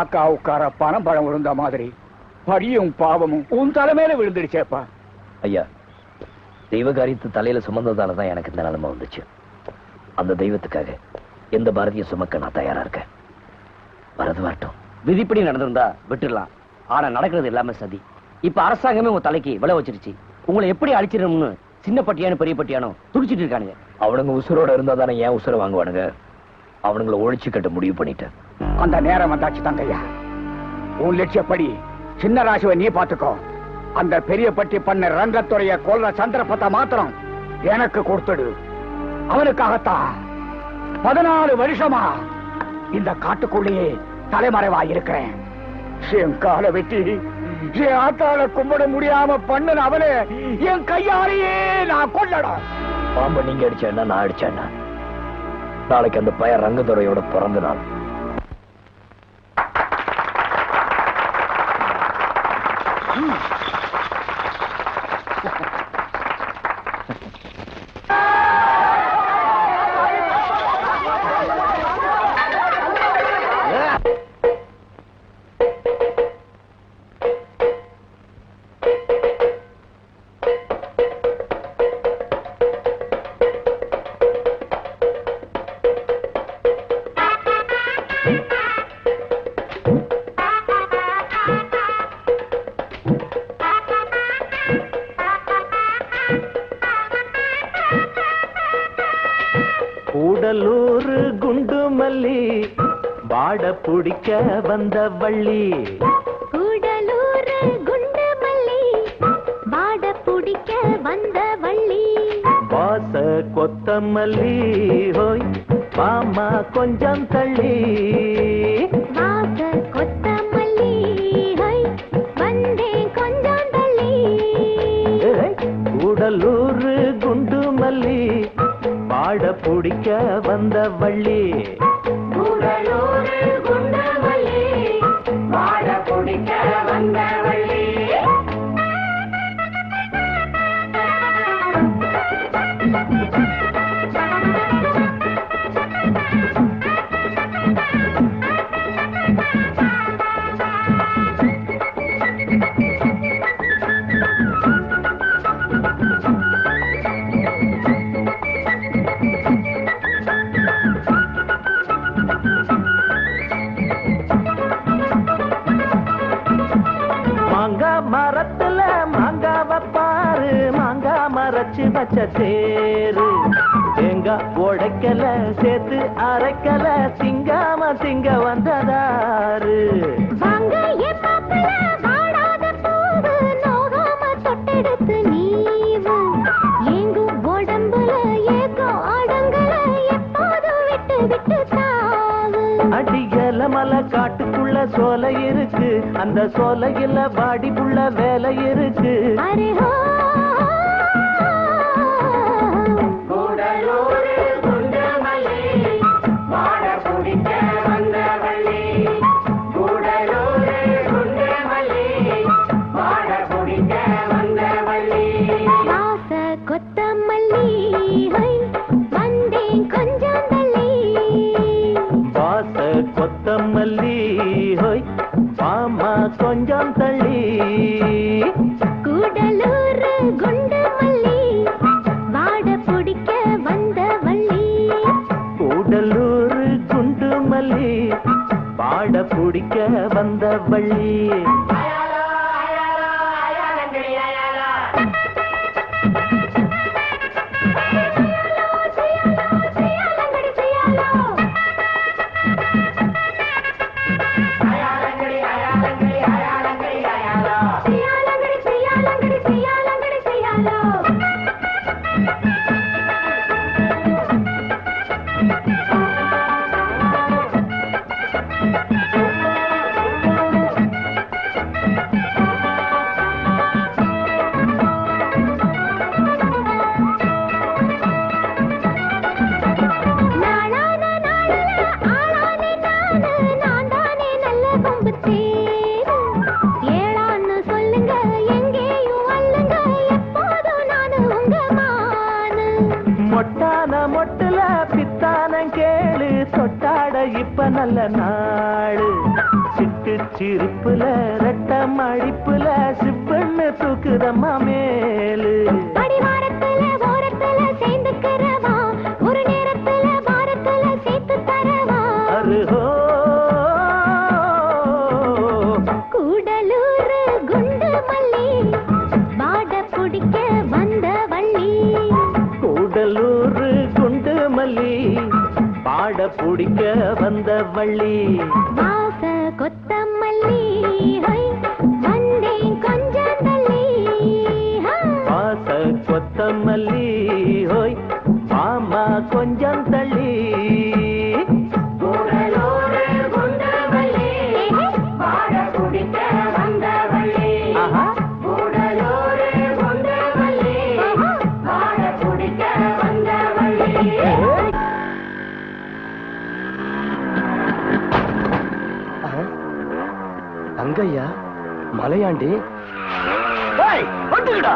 அக்கா உட்கார பணம் பழம் விழுந்த மாதிரி. படியும் பாவமும் உன் தலைமையில விழுந்துடுச்சேப்பா ஐயா தெய்வ காரியத்து தலையில சுமந்ததால தான் எனக்கு இந்த நிலைமை வந்துச்சு. அந்த தெய்வத்துக்காக எந்த பாரதிய சுமக்க நான் தயாரா இருக்கேன்? வரது வரட்டும். விதிப்படி நடந்திருந்தா விட்டுடலாம் ஆனா நடக்கிறது எல்லாமே சதி. இப்ப அரசாங்கமே உங்க தலைக்கு விலை வச்சிருச்சு. உங்களை எப்படி அழிச்சிடணும்னு சின்ன பட்டியானு பெரிய பட்டியானோ துடிச்சிட்டு இருக்கானுங்க. அவனுங்க உசுரோட இருந்தா தானே ஏன் உசுரை வாங்குவானுங்க? அவனுங்கள ஒழிச்சு கட்ட முடிவு பண்ணிட்டேன். அந்த நேரம் வந்தாச்சு தங்கையா. உன் லட்சியப்படி சின்ன ராசுவை நீ பாத்துக்கோ அந்த பெரிய பட்டி பண்ண ரங்கத்துறைய கொல்ற சந்தர்ப்பத்தை மாத்திரம் எனக்கு கொடுத்துடு. அவனுக்காகத்தான் பதினாலு வருஷமா இந்த காட்டுக்குள்ளேயே தலைமறைவா இருக்கிறேன். என் காலை வெட்டி என் ஆத்தாள கும்பிட முடியாம பண்ணுன அவனே என் கையாலேயே நான் கொள்ளடும் பாம்பை நீங்க அடிச்சேன்னா நான் அடிச்சேன்னா நாளைக்கு அந்த பையன் ரங்கதுரையோட பிறந்த நாள். வாட பிடிக்க வந்த வள்ளி. கூடலூர் குண்டு மல்லி வாட பிடிக்க வந்த வள்ளி. வாச கொத்தமல்லி ஹோய் மாமா கொஞ்சம் தள்ளி. வாச கொத்தமல்லி ஹை வந்தேன் கொஞ்சம் தள்ளி. கூடலூர் குண்டு மல்லி வாட பிடிக்க வந்த வள்ளி. தாவு அடியல மலை காட்டுக்குள்ள சோலை இருக்கு. அந்த சோலையில வாடிப்புள்ள வேலை இருக்கு. பாட பிடிக்க வந்த நாடு சிட்டு சிரிப்புல ரெட்ட மடிப்புல சிப்பண்ணு தூக்குதம்மா மேலு. அடிவாரத்துல வந்த வள்ளி. வாச கொத்தமல்லி தங்கையா மலையாண்டி? வந்துடா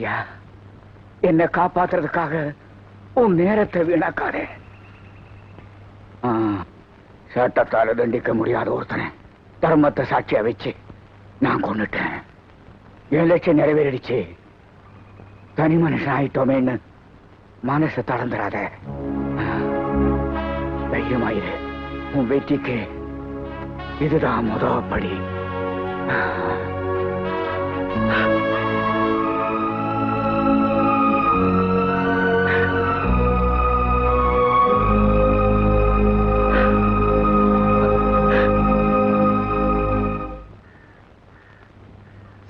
ஐயா என்ன காப்பாத்துறதுக்காக உன் நேரத்தை வீணாக்காதே. சட்டத்தால தண்டிக்க முடியாத ஒருத்தனை தர்மத்தை சாட்சியா வச்சு நான் கொண்டுட்டேன் என் லட்சம் நிறைவேறிடுச்சு. தனி மனுஷன் ஆயிட்டோமேன்னு மனசை தளர்ந்துடாத தைரியமாயிரு. உன் வெற்றிக்கு இதுதான் முதல் படி. Ah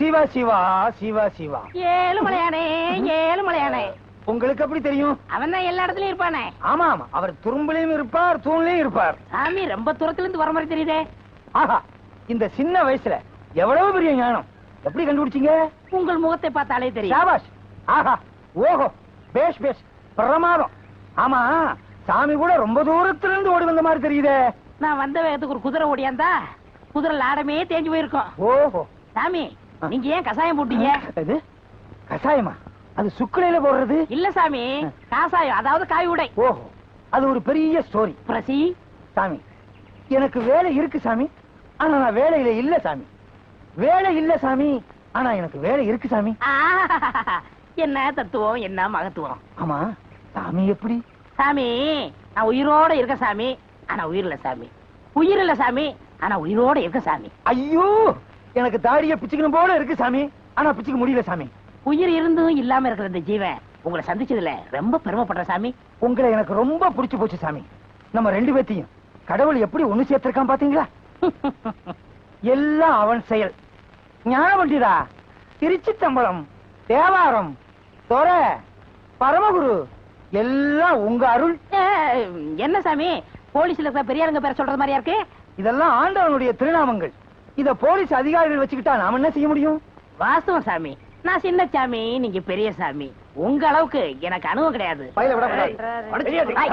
சிவா சிவா சிவா சிவா. ஏழு மலையானே ஏழு மலையானே. உங்களுக்கு எப்படி தெரியும்? அவன் தான் எல்லா இடத்துலயும் இருப்பானே. ஆமா ஆமா. அவர் துரும்புலயும் இருப்பார் தூண்லயும் இருப்பார். சாமி ரொம்ப தூரத்துல இருந்து வர மாதிரி தெரியுதே. ஆஹா இந்த சின்ன வயசுல எவ்வளவு பெரிய ஞானம்? எப்படி கண்டுபிடிச்சீங்க? உங்கள் முகத்தை பார்த்தாலே தெரியும். சாபாஷ் ஆஹா ஓஹோ பேஷ் பேஷ். பிரமாதம். ஆமா சாமி கூட ரொம்ப தூரத்துல இருந்து ஓடி வந்த மாதிரி தெரியுதே. நான் வந்த வேகத்துக்கு ஒரு குதிரை ஓடியாந்தா குதிரை லாடமே தேஞ்சு போயிருக்கும். ஓஹோ. சாமி நீங்க ஏன் கசாயம் போட்டீங்க? இது கஷாயமா? அது சுக்குலையில போடுறது? இல்ல சாமி காசாயம் அதாவது காய் உடை. ஓஹோ அது ஒரு பெரிய ஸ்டோரி பிரசி. சாமி எனக்கு வேலை இருக்கு சாமி ஆனா நான் வேலையில இல்ல சாமி. வேலை இல்ல சாமி ஆனா எனக்கு வேலை இருக்கு சாமி. என்ன தத்துவம் என்ன மகத்துவம்? ஆமா சாமி எப்படி? சாமி நான் உயிரோட இருக்க சாமி ஆனா உயிர் இல்ல சாமி. உயிர் இல்ல சாமி ஆனா உயிரோட இருக்க சாமி. ஐயோ! எனக்கு தாடிய பிச்சுக்கணும் போல இருக்கு சாமி. ஆனா பிச்சுக்க முடியல சாமி. உயிர் இருந்தும் இல்லாம இருக்கிற இந்த ஜீவன் உங்களை சந்திச்சதுல ரொம்ப பெருமைப்படுறேன் சாமி. உங்களை எனக்கு ரொம்ப பிடிச்சு போச்சு சாமி. நம்ம ரெண்டு பேத்தையும். கடவுள் எப்படி ஒண்ணு சேர்த்திருக்கான் பாத்தீங்களா? எல்லாம் அவன் செயல். ஞானவண்டிதா திருச்சி தம்பலம் தேவாரம் தொர பரமகுரு எல்லாம் உங்க அருள். என்ன சாமி? போலீஸ்ல இருக்கிற பெரியாருங்க பேர சொல்றது மாதிரியா இருக்கு? இதெல்லாம் ஆண்டவனுடைய திருநாமங்கள். இத போலீஸ் அதிகாரிகள் வச்சுக்கிட்டா நாம என்ன செய்ய முடியும்? வாஸ்தவம் சாமி. நான் சின்ன சாமி நீங்க பெரிய சாமி. உங்க அளவுக்கு எனக்கு அனுபவம் கிடையாது. பையில விடக்கூடாது ஐய்.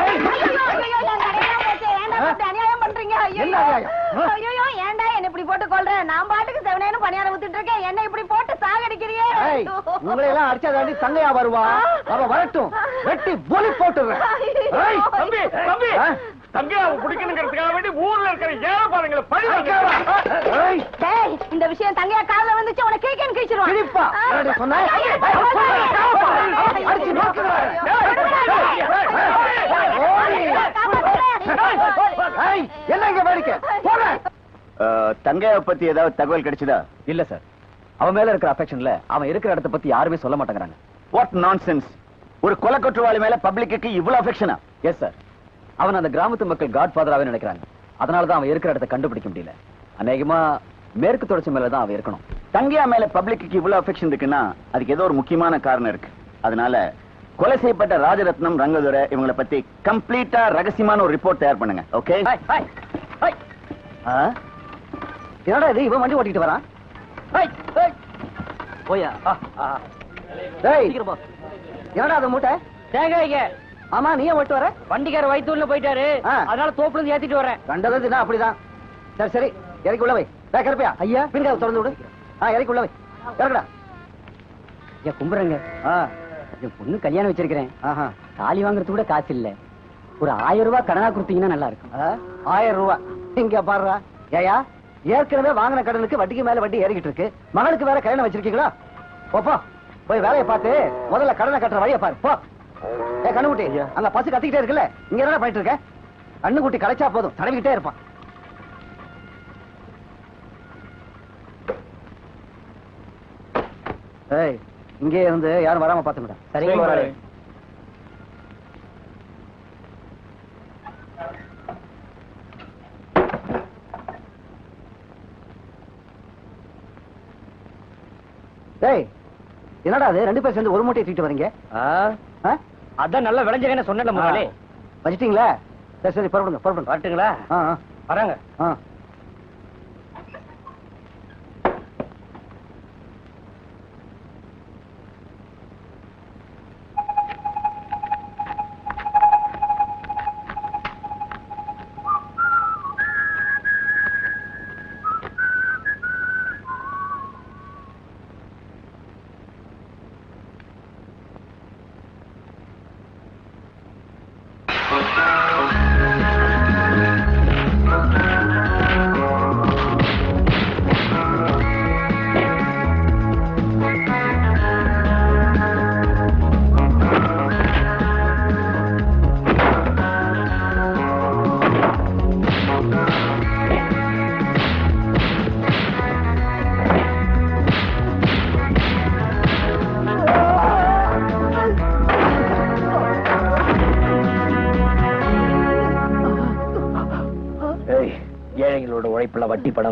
அநியாயம் பண்றீங்க? என்ன அநியாயம்? ஆ? ஐயோ ஏன்டா என்ன இப்படி போட்டு கொல்ற? நான் பாட்டுக்கு செவனேன்னு பணியாரம் ஊத்திட்டு இருக்கேன். என்ன இப்படி போட்டு சாகடிக்கிறியே? ஏய், உங்களை எல்லாம் அடிச்சாதாண்டி தங்கையா வருவா. அவ வரட்டும். வெட்டி பொலி போட்டுறேன் ஏய், தம்பி தம்பி ஆ? தங்கையாவை பிடிக்கணுங்கிறதுக்காக வேண்டி ஊர்ல இருக்கிற ஏழைப்பாளையங்களை பழி ஏய், டேய் இந்த விஷயம் தங்கையா கால்ல வந்துச்சு உனக்கு கேக்கேன்னு கிழிச்சிருவான். கிழிப்பா. சொன்ன? அடிச்சு வேடிக்கை? பத்தி ஏதாவது தகவல் கிடைச்சதா? இல்ல சார். அவன் மேல இருக்கிற அஃபெக்ஷன்ல அவன் இருக்கிற இடத்த பத்தி யாருமே சொல்ல மாட்டேங்கிறாங்க. வாட் நான்சென்ஸ் ஒரு கொலை குற்றவாளி மேல பப்ளிக்கு இவ்வளவு அஃபெக்ஷனா எஸ் சார் அவன் அந்த கிராமத்து மக்கள் காட் ஃபாதராவே நினைக்கிறாங்க. அதனாலதான் அவன் இருக்கிற இடத்த கண்டுபிடிக்க முடியல. அநேகமா மேற்கு தொடர்ச்சி மேல தான் அவன் இருக்கணும். தங்கையா மேல பப்ளிக்கு இவ்வளவு அஃபெக்ஷன் இருக்குன்னா அதுக்கு ஏதோ ஒரு முக்கியமான காரணம் இருக்கு. அதனால கொலை செய்யப்பட்ட ராஜரத்னம் ரங்கதுரை இவங்கள பத்தி கம்ப்ளீட்டா ரகசியமான ஒரு ரிப்போர்ட் தயார் பண்ணுங்க. ஓகே? என்னடா இது? இவன் வண்டி ஓட்டிட்டு வரான். போயா? என்னடா அது மூட்டை? தேங்காய்ங்க ஆமா நீ ஏன் ஓட்டு வர? வண்டிக்கார வயிற்றுல போயிட்டாரு. அதனால தோப்புல இருந்து ஏத்திட்டு வரேன் கண்டது அப்படிதான். சரி சரி. இறக்கி உள்ள வை. கருப்பையா. ஐயா. பின்காவை திறந்து விடு. ஆ இறக்கி உள்ள வை. இறக்குடா. ஏன் கும்பிடுறேங்க ஆ. என் பொண்ணு கல்யாணம் வச்சிருக்கிறேன். ஆஹா. தாலி வாங்குறது கூட காசு இல்ல. ஒரு ஆயிரம் ரூபாய் கடனா கொடுத்தீங்கன்னா நல்லா இருக்கும். ஆயிரம் ரூபாய். இங்க பாருடா. ஏயா ஏற்கனவே வாங்கின கடனுக்கு வட்டிக்கு மேல வட்டி ஏறிக்கிட்டு இருக்கு. மகளுக்கு வேற கல்யாணம் வச்சிருக்கீங்களா? போ, போ. போய் வேலையை பார்த்து முதல்ல கடனை கட்டுற வழியை பாரு. போ. கண்ணுக்குட்டி அங்க பசு கத்திக்கிட்டே இருக்குல்ல? இங்க என்ன பண்ணிட்டு இருக்க? கண்ணுக்குட்டி கலைச்சா போதும் தடவிக்கிட்டே இருப்பான் ஏய் இங்கே இருந்து யாரும் வராம பாத்துக்கிட்டேன் சரிங்க. டேய் என்னடா அது? ரெண்டு பேர் சேர்ந்து ஒரு மூட்டையை தூக்கிட்டு வரீங்க? அதான் நல்ல விளைஞ்சகன்னு சொன்னல முதலாளி வச்சிட்டீங்களா? சரி சரி புறப்படுங்க புறப்படுங்க. வரட்டுங்களா? வராங்க. ஆ.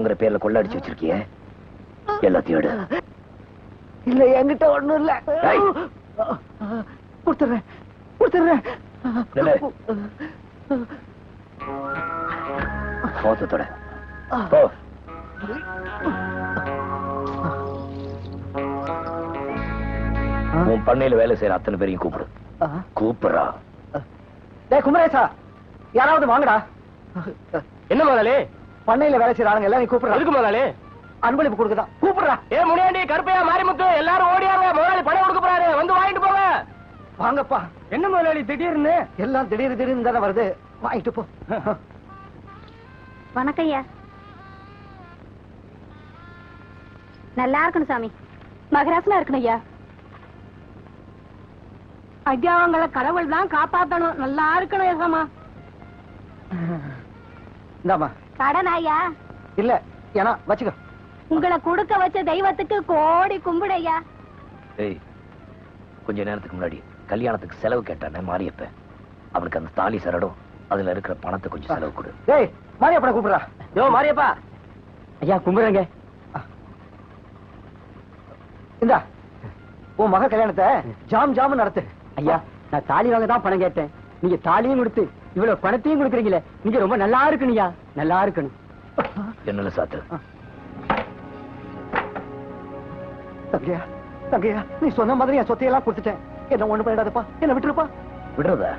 பணங்கிற பேர்ல கொள்ளடிச்சு வச்சிருக்கியே? எல்லாத்தையும் எடு. இல்ல என்கிட்ட ஒண்ணும் இல்ல. கொடுத்துறேன் கொடுத்துறேன். மோசத்தோட போ. உன் பண்ணையில வேலை செய்யற அத்தனை பேரையும் கூப்பிடு. கூப்பிடுறா. டேய் குமரேசா. யாராவது வாங்கடா. என்ன முதலாளி பண்ணையில வேலை செய்யற ஆளுங்க எல்லாம் நீ கூப்பிடுறா. எதுக்கு முதலாளி? அன்பளிப்பு கொடுக்குதான் கூப்பிடுறா. ஏ முனியாண்டி கருப்பையா மாரிமுத்து எல்லாரும் ஓடியாங்க முதலாளி பணம் கொடுக்க போறாரு. வந்து வாங்கிட்டு போங்க. வாங்கப்பா. என்ன முதலாளி திடீர்னு? எல்லாம் திடீர் திடீர்னு தானே வருது. வாங்கிட்டு போ. வணக்கம் ஐயா. நல்லா இருக்கணும் சாமி. மகராசனா இருக்கணும் ஐயா. ஐயா அவங்கள கடவுள் தான் காப்பாத்தணும். நல்லா இருக்கணும் ஏசமா இந்தாமா கடன் ஐயா இல்ல ஏன்னா வச்சுக்கோ. உங்களை கொடுக்க வச்ச தெய்வத்துக்கு கோடி கும்பிடு ஐயா ஏய் கொஞ்ச நேரத்துக்கு முன்னாடி கல்யாணத்துக்கு செலவு கேட்டானே மாரியப்ப. அவனுக்கு அந்த தாலி சரடும் அதுல இருக்கிற பணத்தை கொஞ்சம் செலவு கொடு. டேய் மாரியப்பனை கூப்பிடுறா. யோ மாரியப்பா. ஐயா கும்பிடுறேங்க. இந்தா உன் மக கல்யாணத்தை ஜாம் ஜாம் நடத்து. ஐயா நான் தாலி வாங்க தான் பணம் கேட்டேன். நீங்க தாலியும் கொடுத்து இவ்வளவு பணத்தையும் கொடுக்குறீங்களே நீங்க ரொம்ப நல்லா இருக்கணும்யா நல்லா இருக்கணும். என்னல சாத்து? தங்கையா தங்கையா நீ சொன்ன மாதிரி என் சொத்தையெல்லாம் கொடுத்துட்டேன். என்ன ஒண்ணு பண்ணிடாதப்பா. என்ன விட்டுருப்பா? விடுறதா?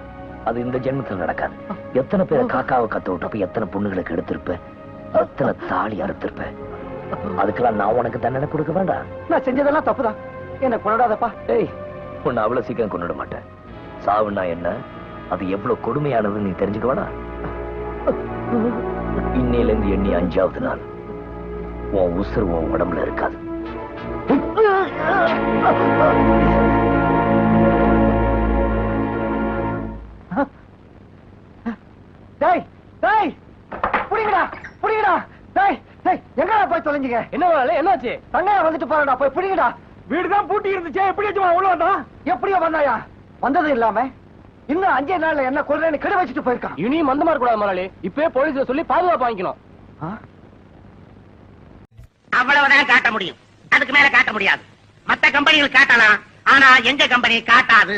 அது இந்த ஜென்மத்துல நடக்காது. எத்தனை பேரை காக்காவை கத்த விட்டப்ப எத்தனை பொண்ணுகளுக்கு எடுத்திருப்ப? எத்தனை தாலி அறுத்திருப்ப? அதுக்கெல்லாம் நான் உனக்கு தண்டனை கொடுக்க வேண்டாம். நான் செஞ்சதெல்லாம் தப்புதான். என்ன கொண்டாடாதப்பா. ஏய் உன்னை அவ்வளவு சீக்கிரம் கொண்டுட மாட்டேன். சாவுனா என்ன? அது எவ்வளவு கொடுமையானதுன்னு நீ தெரிஞ்சுக்க வேணாம் இன்னையில இருந்து எண்ணி அஞ்சாவது நாள் உன் உசுறு உன் உடம்புல இருக்காது. டேய் டேய் புடிங்கடா புடிங்கடா டேய் டேய் எங்கடா போய் தொலைஞ்சீங்க? என்ன என்னாச்சு? தங்கையா வந்துட்டு போறடா போய் புடிங்கடா. வீடு தான் பூட்டி இருந்துச்சே எப்படி உள்ள வந்தான்? எப்படியோ வந்தாயா? வந்தது இல்லாம? இன்னும் அஞ்சே நாள்ல என்ன கொல்றேன்னு கெடு வச்சுட்டு போயிருக்கான். இனியும் மந்தமா இருக்கக்கூடாது முதலாளி இப்பவே போலீஸ்ல சொல்லி பாதுகாப்பு வாங்கிக்கணும். ஆ? அவ்வளவுதான் காட்ட முடியும். அதுக்கு மேல காட்ட முடியாது. மத்த கம்பெனிகள் காட்டலாம். ஆனா எங்க கம்பெனி காட்டாது?